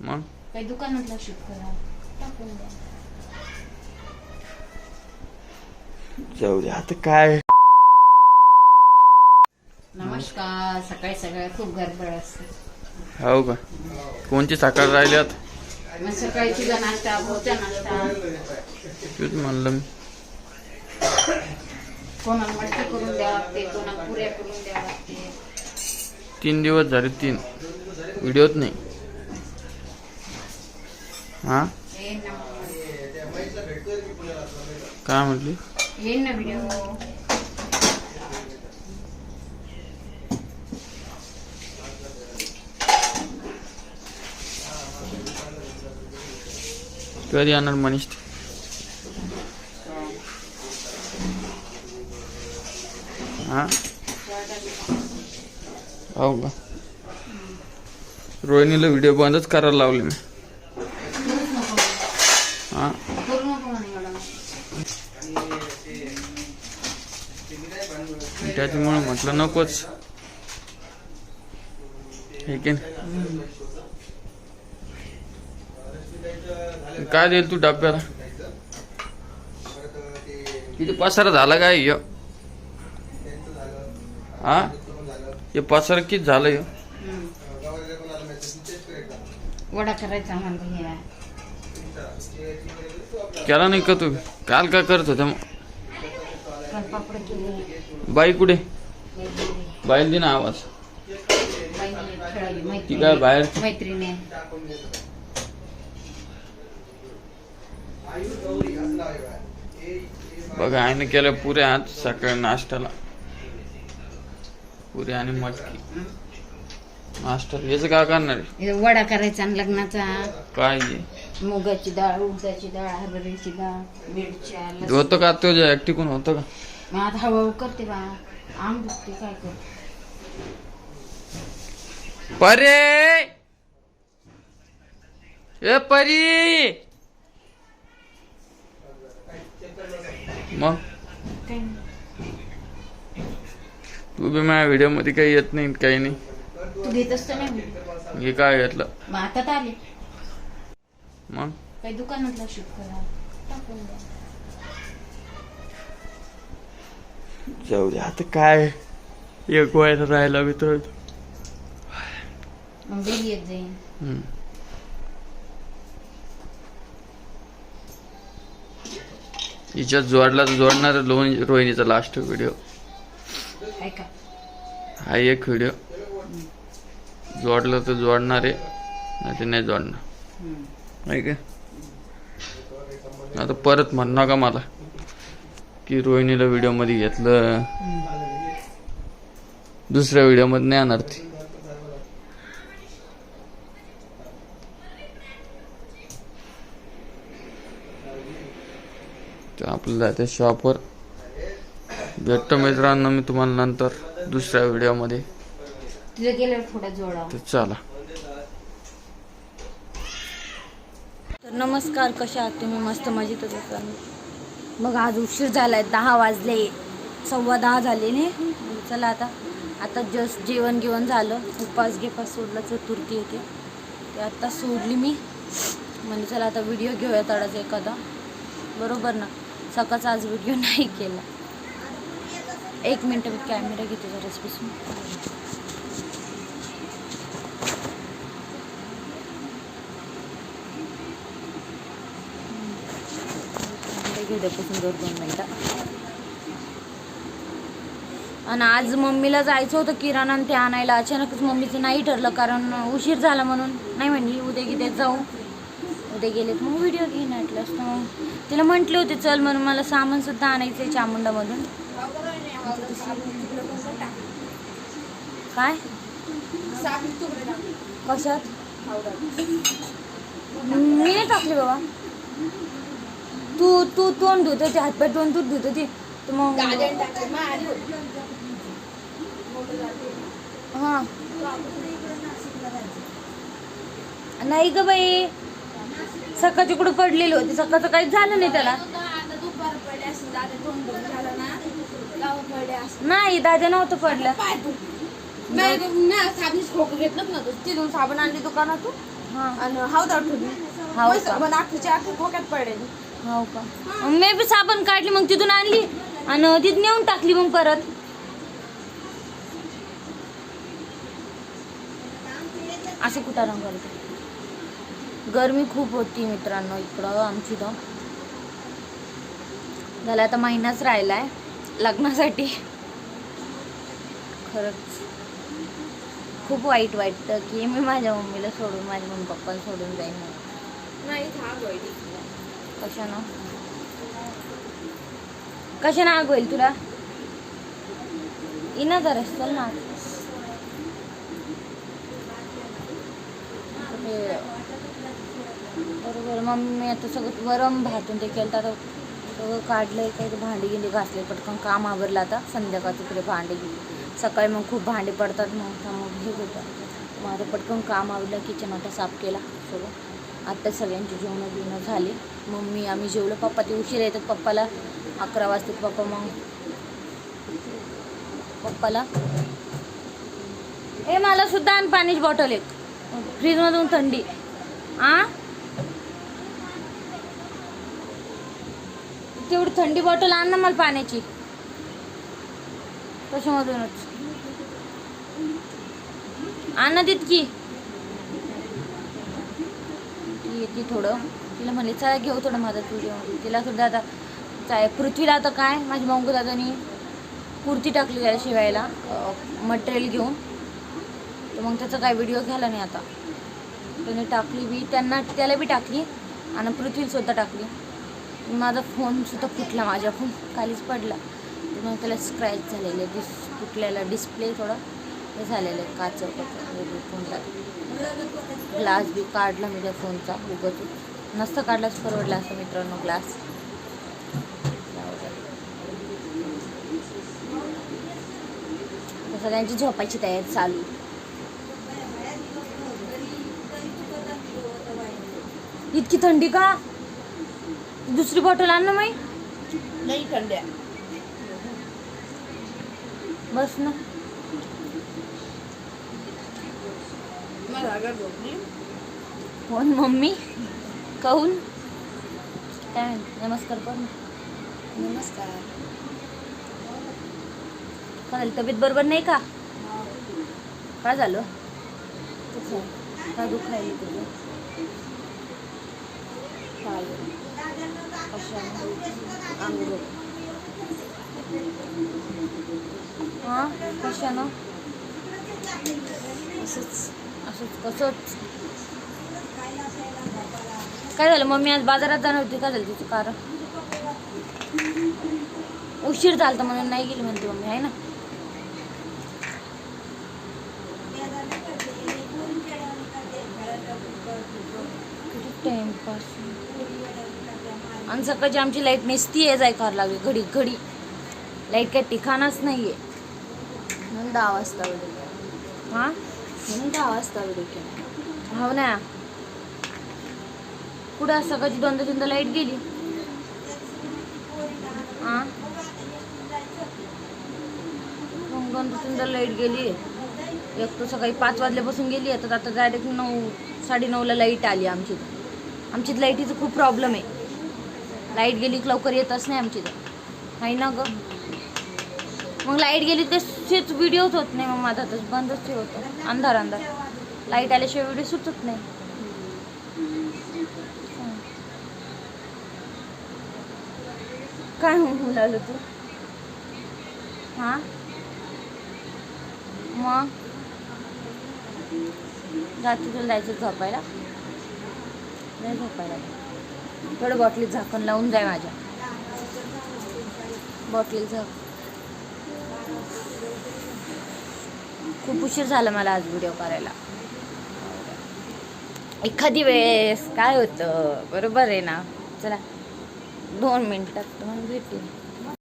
मग? काही दुकानातला शूट करा. टाकून द्या. जाऊ दे आता काय? नमस्कार सकाळी सकाळी खूप गडबड असते. हो का? कोणची सकाळ राहिल्यात मग सकाळी तुझा नाश्ता भोवचा नाश्ता. तेच म्हणलं मी. कोणाला मटकी करून द्यावं लागते कोणाला पुऱ्या करून द्यावं लागते. तीन दिवस झाले तीन. व्हिडिओत नाही. हा? काय म्हटली? हे कधी येणार मनीष? हा? हो का. रोहिणीला व्हिडिओ बंदच करायला लावले मी हा करू नको म्हणे एवढं त्याच्यामुळे म्हटलं नकोच. हे की? काय देईल तू डब्याला? किती पसारा झाला काय ह्यो हा? हे पसारा किती झालं ह्यो वडा करायचा म्हणतो हे. केला नाही का तू काल काय करत होत्या मग? पापड केले बाई कुठे? बाईल दे ना आवाज. ती काय बाहेर? मैत्रिणी. बघा आईने केलं पुऱ्या आज सकाळी नाश्त्याला. पुरी आणि मटकी. नाश्ता याचं काय करणार आहे? वडा करायचा आणि लग्नाचा. काय? मुगाची डाळ उडदाची डाळ हरभऱ्याची डाळ मिरच्या लसूण. होतं का? तो टिकून होतं का? मग आता हळूहळू करते बा. आम दुखते काय करते परे! ए परी! मग. तू बी माझ्या व्हिडिओमध्ये काही येत नाही काही नाही. तू घेत असतो नाही. हे काय घेतलं? मग आता आले. मग? काही दुकानातला शूट करा टाकून द्या जाऊ दे आता काय एक व्हायला राहिला मी तर मग डेली येत जाईन हम्म. हिच्यात जोडला तर जोडणार लोन रोहिणीचा लास्ट व्हिडिओ ऐका हा एक व्हिडिओ जोडलं तर जोडणार आहे नाही ते नाही जोडणार नाही का? आता परत म्हण नका मला. की रोहिणीला व्हिडिओमध्ये घेतलं. दुसऱ्या व्हिडिओमध्ये नाही येणार ती. आपल्याला त्या शॉपवर भेटतो मित्रांनो मी तुम्हाला नंतर दुसऱ्या व्हिडिओमध्ये. चला. तर नमस्कार कशा आहात? तुम्ही मस्त मजेतच असाल. मग आज उशीर झाला आहे दहा वाजले. सव्वा दहा झाले ने. चला आता. आता जस्ट जेवण गिवण झालं. उपास गिपास सोडला चतुर्थी होती. ते आत्ता सोडली मी. म्हणजे चला आता व्हिडिओ घेऊया तडाचा एखादा. बरोबर ना? सकाळचा आज व्हिडिओ नाही केला. एक मिनटं मी कॅमेरा घेतो जरा स्पेसून उद्यापासून दोन दोन मिनटं आणि आज मम्मीला जायचं होतं किराणा आणि ते आणायला. अचानकच मम्मीचं नाही ठरलं कारण उशीर झाला म्हणून. नाही म्हणली उद्या किती जाऊ. उद्या गेलेत. मग व्हिडिओ घेईन वाटलं असतं मग. तिला म्हटले होते चल म्हणून मला सामान सुद्धा आणायचं आहे चामुंडामधून. काय? कशात? मी नाही टाकले बाबा. तू तू तोंड धुत होती हातपाय तोंड तू धुत होती तर मग हा. नाही ग बाई. सकाळची कुठं पडलेली होती? सकाळचं काहीच झालं नाही त्याला. नाही दादा नव्हतं पडलं. खोकं तिथून साबण आणली दुकानातून. हा. आणि हौदा ठेवली. हाव? पण आखीच्या आखी खोक्यात पडलेली. हो का? मी बी साबण काढली मग तिथून आणली आणि तिथं नेऊन टाकली मग परत. असं कुठं रंग करते गरमी खूप होती मित्रांनो इकडं आमची तर झाला आता महिनाच राहिलाय लग्नासाठी. खरंच. खूप वाईट वाटतं की मी माझ्या मम्मीला सोडून माझ्या मम्मी पप्पाला सोडून जाईन नाही कशानं? कशानं आग होईल तुला? इना जरा चल ना. बरोबर मम्मी आता सगळं वरम भातून ते केलं तर आता सगळं काढलंय काही भांडी गिंडी घासले पटकन काम आवरलं आता संध्याकाळ तिकडे भांडी गिंडी सकाळी मग खूप भांडी पडतात मग मग हे होतं. माझं पटकन काम आवडलं किचन आता साफ केला सगळं. आत्ता सगळ्यांची जेवणं बिवणं झाली. मम्मी आम्ही जेवलो. पप्पा ते उशीर येतात. पप्पाला अकरा वाजतात. पप्पा मग पप्पाला हे मला सुद्धा आणि पाण्याची बॉटल एक. फ्रीजमधून थंडी. आ? तेवढी थंडी बॉटल आण ना मला पाण्याची. कशामधूनच. आण ना तितकी. होती थोडं तिला म्हणले चला घेऊ थोडं माझा व्हिडिओमध्ये तिला सुद्धा आता काय पृथ्वीला आता काय? माझी मंगू दादानी कुर्ती टाकली त्याला शिवायला मटेरियल घेऊन. तर मग त्याचा काय व्हिडिओ घ्यायला नाही आता. त्याने टाकली बी त्यांना त्याला बी टाकली आणि पृथ्वी सुद्धा टाकली. माझा फोनसुद्धा फुटला माझ्या फोन खालीच पडला. मग त्याला स्क्रॅच झालेलं आहे डिस फुटलेला डिस्प्ले थोडा. हे झालेलं आहे काच फोनला ग्लास बी काढला मी त्या फोनचा उगत नसतं काढलाच परवडला असं मित्रांनो ग्लास. सगळ्यांची झोपायची तयारी चालू. इतकी थंडी का? दुसरी बॉटल आण ना माई. नाही थंड्या बस ना. कोण? मम्मी? कहून काय? नमस्कार कर ना. नमस्कार. काय झालं तब्येत बरोबर नाही का? काय झालं? काय दुःख राहिली तुझं? काय? हां? कशानं? असंच. असंच कसंच. काय झालं? मम्मी आज बाजारात जाणार होती. काय झालं तिचं कारण? उशीर झालता म्हणून नाही गेली म्हणते मम्मी आहे ना? टाइमपास आणि सकाळची आमची लाइट नेसती आहे जाय कार लागली घडी घडी. लाइट काय ठिकाणच आहे म्हणून दहा वाजता हां? म्हणून दहा वाजता व्हिडिओ हो ना. कुठं आज सकाळची दोनदा तीनदा लाइट गेली? हां मग दोनदा तीनदा लाइट गेली. एक तर सकाळी पाच वाजल्यापासून गेली आहे तर आता डायरेक्ट नऊ साडे नऊला लाइट आली आमची. इथं. आमची लाईटीचं खूप प्रॉब्लेम आहे. लाइट गेली लवकर येतच नाही आमची इथं नाही ना गं? मग लाइट गेली तसेच व्हिडिओच होत नाही मग माझा तर बंदच ठेवतो अंधार अंधार. लाइट आल्याशिवाय व्हिडिओ सुचत नाही. काय म्हणू लागलं तू? हा? मग? रात्री तुला जायचं झोपायला? नाही झोपायला. थोडं बॉटलीत झाकण लावून जाय माझ्या. बॉटलीत झाक खूप उशीर झाला मला आज व्हिडिओ करायला एखादी वेळेस काय होतं? बरोबर आहे ना? चला दोन मिनटात तुम्हाला भेटते